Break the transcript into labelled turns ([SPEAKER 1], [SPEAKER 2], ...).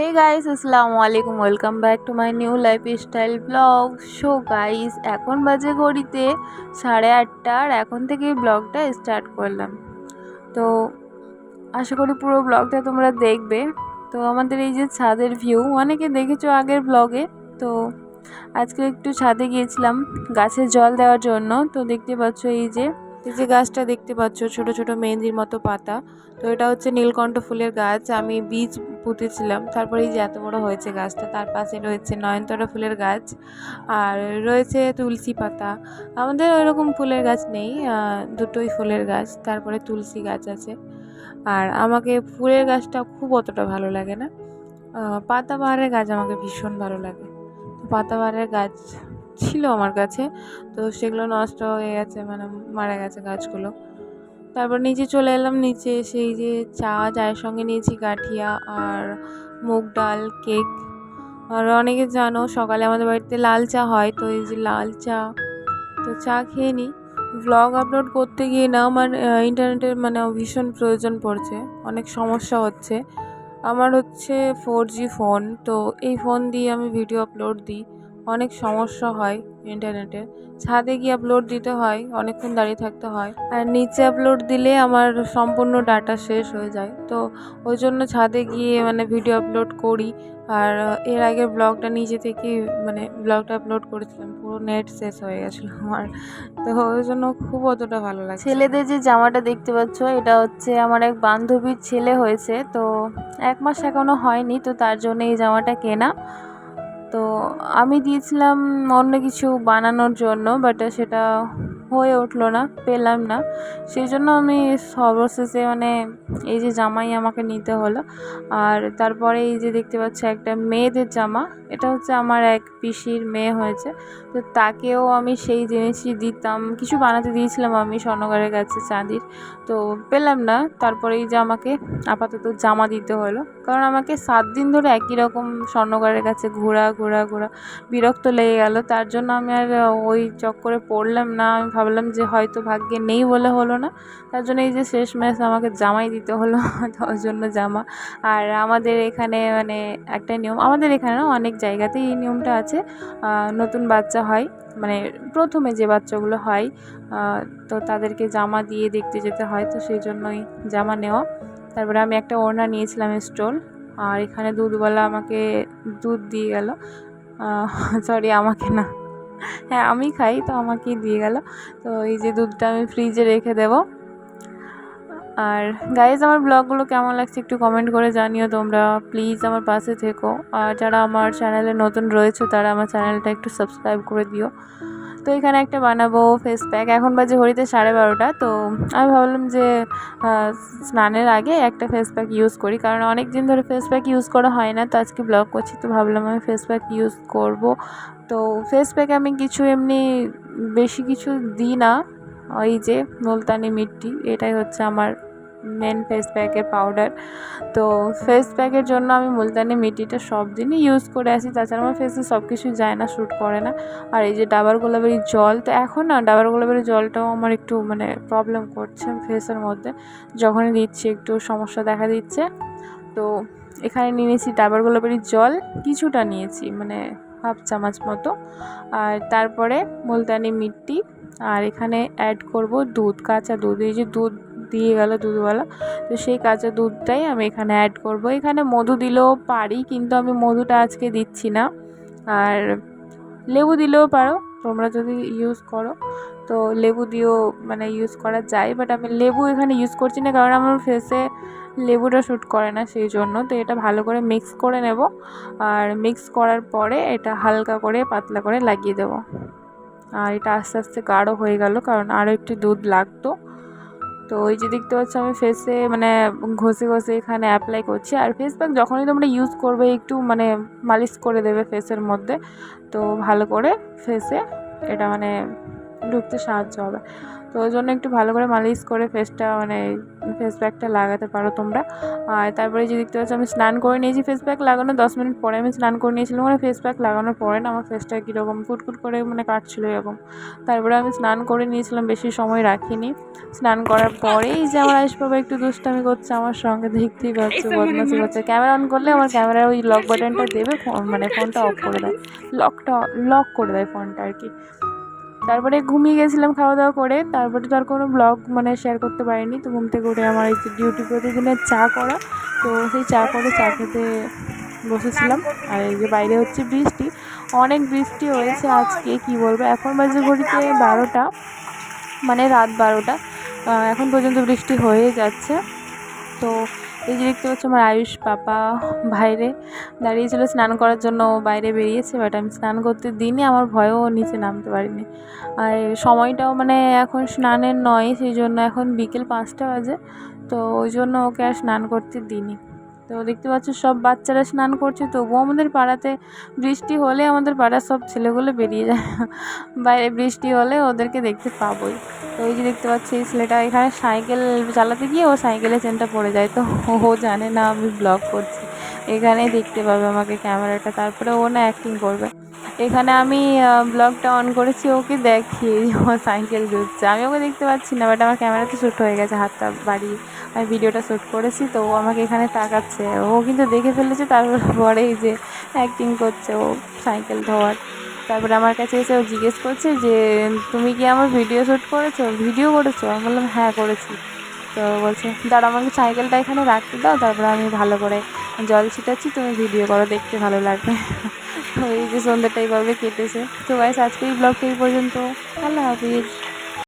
[SPEAKER 1] হে guys আসসালামু আলাইকুম welcome back to my new lifestyle blog show guys এখন বাজে ঘড়িতে সাড়ে আটটা আর এখন থেকে ব্লগটা স্টার্ট করলাম। তো আশা করি পুরো ব্লগটা তোমরা দেখবে। তো আমাদের এই যে ছাদের ভিউ অনেকে দেখেছ আগের ব্লগে তো আজকে একটু ছাদে গিয়েছিলাম, গাছে জল দেওয়ার জন্য। তো দেখতে পাচ্ছ এই যে এই যে গাছটা দেখতে পাচ্ছ, ছোট ছোট মেহেন্দির মতো পাতা, তো এটা হচ্ছে নীলকণ্ঠ ফুলের গাছ, আমি বীজ পুঁতেছিলাম। তারপরে এই যে এত বড় হয়েছে গাছটা, তার পাশে রয়েছে নয়নতরা ফুলের গাছ, আর রয়েছে তুলসী পাতা। আমাদের ওরকম ফুলের গাছ নেই দুটোই ফুলের গাছ, তারপরে তুলসী গাছ আছে। আর আমাকে ফুলের গাছটা খুব অতটা ভালো লাগে না। পাতাবাহারের গাছ আমাকে ভীষণ ভালো লাগে। পাতাবাহারের গাছ ছিল আমার কাছে। তো সেগুলো নষ্ট হয়ে গেছে মানে মারা গেছে গাছগুলো। তারপর নিচে চলে এলাম, নিচে সেই যে চা, চায়ের সঙ্গে নিয়েছি গাঠিয়া আর মুগ ডাল, কেক। আর অনেকে জানো, সকালে আমাদের বাড়িতে লাল চা হয়, তো এই যে লাল চা, তো চা খেয়ে নিই। ভ্লগ আপলোড করতে গিয়ে না আমার ইন্টারনেটের মানে ভীষণ প্রয়োজন পড়ছে, অনেক সমস্যা হচ্ছে। আমার হচ্ছে ফোর জি ফোন তো এই ফোন দিয়ে আমি ভিডিও আপলোড দিই। অনেক সমস্যা হয় ইন্টারনেটে ছাদে গিয়ে আপলোড দিতে হয়, অনেকক্ষণ দাঁড়িয়ে থাকতে হয়। আর নিচে আপলোড দিলে আমার সম্পূর্ণ ডাটা শেষ হয়ে যায়। তো ওই জন্য ছাদে গিয়ে মানে ভিডিও আপলোড করি। আর এর আগের ব্লগটা নিজে থেকেই মানে ব্লগটা আপলোড করেছিলাম, পুরো নেট শেষ হয়ে গেছিল আমার। তো ওই জন্য খুব অতটা ভালো লাগে ছেলেদের যে জামাটা দেখতে পাচ্ছ, এটা হচ্ছে আমার এক বান্ধবীর ছেলে হয়েছে। তো এক মাস এখনও হয়নি, তো তার জন্য এই জামাটা কেনা। তো আমি দিয়েছিলাম অন্য কিছু বানানোর জন্য বাট সেটা হয়ে উঠল না, পেলাম না। সেই জন্য আমি সর্বশেষে মানে এই যে জামাই আমাকে নিতে হলো। আর তারপরে এই যে দেখতে পাচ্ছি একটা মেয়েদের জামা, এটা হচ্ছে আমার এক পিসির মেয়ে হয়েছে। তো তাকেও আমি সেই জিনিসই দিতাম। কিছু বানাতে দিয়েছিলাম আমি স্বর্ণকারের কাছে চাঁদির। তো পেলাম না, তারপরে এই যে আমাকে আপাতত জামা দিতে হলো। কারণ আমাকে সাত দিন ধরে একই রকম স্বর্ণকারের কাছে ঘোরা ঘোরা ঘোরা বিরক্ত লেগে গেল। তার জন্য আমি আর ওই চক্করে পড়লাম না, আমি ভাবলাম যে হয়তো ভাগ্যে নেই বলে হলো না। তার জন্য এই যে শেষ ম্যাচ আমাকে জামাই দিতে হলো, তার জন্য জামা। আর আমাদের এখানে মানে একটা নিয়ম, আমাদের এখানে না অনেক জায়গাতেই এই নিয়মটা আছে। নতুন বাচ্চা হয় মানে প্রথমে যে বাচ্চাগুলো হয় তো তাদেরকে জামা দিয়ে দেখতে যেতে হয়, তো সেই জন্যই জামা নেওয়া। তারপরে আমি একটা ওড়না নিয়েছিলাম স্টোল, আর এখানে দুধওয়ালা আমাকে দুধ দিয়ে গেল। সরি আমাকে না। হ্যাঁ আমি খাই, তো আমাকেই দিয়ে গেল। তো এই যে দুধটা আমি ফ্রিজে রেখে দেবো। আর গাইজ আমার ব্লগগুলো কেমন লাগছে একটু কমেন্ট করে জানিও তোমরা। প্লিজ আমার পাশে থেকো। আর যারা আমার চ্যানেলে নতুন রয়েছে, তারা আমার চ্যানেলটা একটু সাবস্ক্রাইব করে দিও। তো এখানে একটা বানাবো ফেস প্যাক এখন বাজে হরিতে সাড়ে বারোটা। তো আমি ভাবলাম যে স্নানের আগে একটা ফেস প্যাক ইউজ করি। কারণ অনেক দিন ধরে ফেস প্যাক ইউজ করা হয় না, তো আজকে ব্লগ করছি, তো ভাবলাম আমি ফেস প্যাক ইউজ করব। তো ফেস প্যাকে আমি কিছু এমনি বেশি কিছু দিই না। ওই যে মুলতানি মিট্টি, এটাই হচ্ছে আমার মেন ফেস প্যাকের পাউডার তো ফেস প্যাকের জন্য আমি মুলতানি মিটিটা সব দিনই ইউজ করে আসি। তাছাড়া আমার ফেসে সব কিছু যায় না শ্যুট করে না। আর এই যে ডাবার গোলাপের জল, তো এখন না ডাবার গোলাপের জলটাও আমার একটু মানে প্রবলেম করছে ফেসের মধ্যে। যখনই দিচ্ছি একটু সমস্যা দেখা দিচ্ছে। তো এখানে নিয়েছি ডাবার গোলাপের জল, কিছুটা নিয়েছি। মানে হাফ চামচ মতো। আর তারপরে মুলতানি মিট্টি। আর এখানে অ্যাড করব দুধ, কাঁচা দুধ। এই যে দুধ দিয়ে গেল দুধওয়ালা, তো সেই কাঁচা দুধটাই আমি এখানে অ্যাড করব। এখানে মধু দিলেও পারি, কিন্তু আমি মধুটা আজকে দিচ্ছি না। আর লেবু দিলেও পারো, তোমরা যদি ইউজ করো। তো লেবু দিয়েও মানে ইউজ করা যায় বাট আমি লেবু এখানে ইউজ করছি না, কারণ আমার ফেসে লেবুটা শ্যুট করে না সেই জন্য। তো এটা ভালো করে মিক্স করে নেব। আর মিক্স করার পরে এটা হালকা করে পাতলা করে লাগিয়ে দেব। আর এটা আস্তে আস্তে গাঢ় হয়ে গেল, কারণ আরও একটু দুধ লাগতো। তো ওই যে দেখতে পাচ্ছ আমি ফেসে মানে ঘষে ঘষে এখানে অ্যাপ্লাই করছি। আর ফেস প্যাক যখনই তোমরা ইউজ করবে একটু মানে মালিশ করে দেবে ফেসের মধ্যে। তো ভালো করে ফেসে এটা মানে ঢুকতে সাহায্য হবে। তো ওই জন্য একটু ভালো করে মালিশ করে ফেসটা মানে ফেস প্যাকটা লাগাতে পারো তোমরা। আর তারপরে যে দেখতে পাচ্ছ আমি স্নান করে নিয়েছি ফেস প্যাক লাগানো দশ মিনিট পরে। আমি স্নান করে নিয়েছিলাম মানে ফেস প্যাক লাগানোর পরে না আমার ফেসটা কীরকম ফুটফুট করে মানে কাটছিলো এরকম। তারপরে আমি স্নান করে নিয়েছিলাম বেশি সময় রাখিনি। স্নান করার পরেই যে আমার আয়ুষ বাবা একটু দুষ্টামি করছে আমার সঙ্গে দেখতেই পাচ্ছ বদমাসি করছে। ক্যামেরা অন করলে আমার ক্যামেরা ওই লক বাটনটা দেবে ফোন মানে ফোনটা অফ করে দেয়। লকটা লক করে দেয় ফোনটা আর কি। তারপরে ঘুমিয়ে গেছিলাম খাওয়া দাওয়া করে। তারপরে তো আর কোনো ব্লগ মানে শেয়ার করতে পারিনি। তো ঘুম থেকে উঠে আমার এই ডিউটি প্রতিদিনের চা করা। তো সেই চা করে চা খেতে বসেছিলাম। আর এই যে বাইরে হচ্ছে বৃষ্টি। অনেক বৃষ্টি হয়েছে আজকে, কি বলব? এখন বাজে ঘড়িতে বারোটা। মানে রাত বারোটা। এখন পর্যন্ত বৃষ্টি হয়ে যাচ্ছে। তো এই যে দেখতে পাচ্ছি আমার আয়ুষ পাপা বাইরে দাঁড়িয়েছিল স্নান করার জন্য, ও বাইরে বেরিয়েছে বাট আমি স্নান করতে দিইনি, আমার ভয়ও নিচে নামতে পারিনি। আর সময়টাও মানে এখন স্নানের নয়, সেই জন্য এখন বিকেল পাঁচটা বাজে, তো ওই জন্য ওকে আর স্নান করতে দিইনি। তো দেখতে পাচ্ছ, সব বাচ্চারা স্নান করছে। তবুও আমাদের পাড়াতে বৃষ্টি হলে আমাদের পাড়ার সব ছেলেগুলো বেরিয়ে যায়। বাইরে বৃষ্টি হলে ওদেরকে দেখতে পাবোই। তো ওই যে দেখতে পাচ্ছি, এই ছেলেটা এখানে সাইকেল চালাতে গিয়ে ও সাইকেলের চেনটা পড়ে যায়। তো ও জানে না আমি ব্লগ করছি। এখানেই দেখতে পাবে আমাকে ক্যামেরাটা। তারপরে ও না অ্যাক্টিং করবে। এখানে আমি ব্লগটা অন করেছি, ওকে দেখিয়ে যে ও সাইকেল ঘুরছে আমি ওকে দেখতে পাচ্ছি না বাট আমার ক্যামেরাতে শ্যুট হয়ে গেছে, হাতটা বাড়িয়ে। ভিডিওটা শ্যুট করেছি, তো ও আমাকে এখানে তাকাচ্ছে। ও কিন্তু দেখে ফেলেছে তারপরেই যে অ্যাক্টিং করছে ও সাইকেল ধোয়ার। তারপরে আমার কাছে এসে ও জিজ্ঞেস করছে যে, তুমি কি আমার ভিডিও শ্যুট করেছ? ভিডিও করেছ? আমি বললাম হ্যাঁ করেছি। তো বলছে দাঁড়া আমাকে সাইকেলটা এখানে রাখতে দাও, তারপরে আমি ভালো করে জল ছিটাচ্ছি, তুমি ভিডিও করো, দেখতে ভালো লাগবে। তো এই যে সন্ধ্যাটা এইভাবে কেটেছে। তো গাইস আজকে এই ব্লগটা এই পর্যন্ত। আল্লাহ হাফিজ।